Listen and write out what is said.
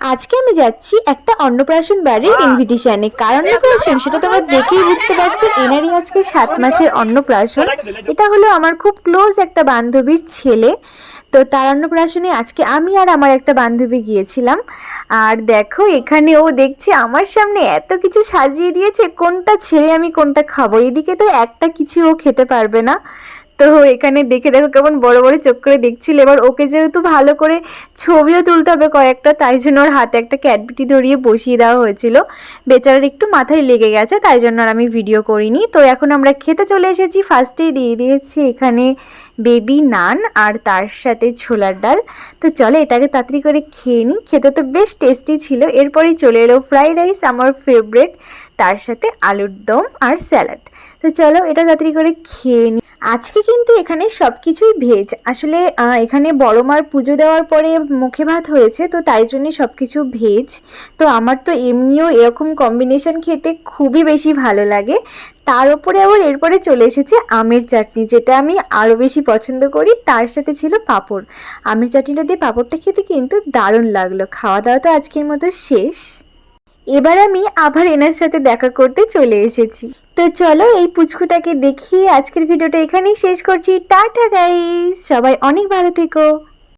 আজকে আমি যাচ্ছি একটা অন্নপ্রাশন বাড়ির ইনভিটেশনে কারণ অন্নপ্রাশন সেটা তোমরা দেখেই বুঝতে পারছ এনারই আজকে সাত মাসের অন্নপ্রাশন। এটা হলো আমার খুব ক্লোজ একটা বান্ধবীর ছেলে। তো তার অন্নপ্রাশনে আজকে আমি আর আমার একটা বান্ধবী গিয়েছিলাম। আর দেখো এখানে ও দেখছে আমার সামনে এত কিছু সাজিয়ে দিয়েছে কোনটা ছেড়ে আমি কোনটা খাব? এদিকে তো একটা কিছু ও খেতে পারবে না। তো এখানে দেখে দেখো কেমন বড় বড় চোখ করে দেখছিল। এবার ওকে যেহেতু ভালো করে ছবিও তুলতে হবে কয়েকটা, তাই জন্য ওর হাতে একটা ক্যাডবিটি ধরিয়ে বসিয়ে দেওয়া হয়েছিল। বেচারার একটু মাথায় লেগে গেছে, তাই জন্য আর আমি ভিডিও করিনি। তো এখন আমরা খেতে চলে এসেছি। ফার্স্টেই দিয়ে দিয়েছি এখানে বেবি নান আর তার সাথে ছোলার ডাল। তো চলো এটাকে তাড়াতাড়ি করে খেয়ে নিই। খেতে তো বেশ টেস্টি ছিল। এরপরেই চলে এলো ফ্রাইড রাইস আমার ফেভারেট তার সাথে আলুর দম আর স্যালাড তো চলো এটা তাড়াতাড়ি করে খেয়ে নিই। আজকে কিন্তু এখানে সব কিছুই ভেজ। আসলে এখানে বড় মার পুজো দেওয়ার পরে মুখে ভাত হয়েছে, তো তাই জন্যে সব কিছু ভেজ। তো আমার তো এমনিও এরকম কম্বিনেশন খেতে খুবই বেশি ভালো লাগে। তার উপরে আবার এরপরে চলে এসেছে আমের চাটনি, যেটা আমি আরও বেশি পছন্দ করি। তার সাথে ছিল পাঁপড়। আমের চাটনিটা দিয়ে পাঁপড়টা খেতে কিন্তু দারুণ লাগল। খাওয়া দাওয়া তো আজকের মতো শেষ। এবার আমি আবার এনার সাথে দেখা করতে চলে এসেছি। তো চলো এই পুচকুটাকে দেখিয়ে আজকের ভিডিওটা এখানেই শেষ করছি। টাটা গাইস সবাই অনেক ভালো থেকো।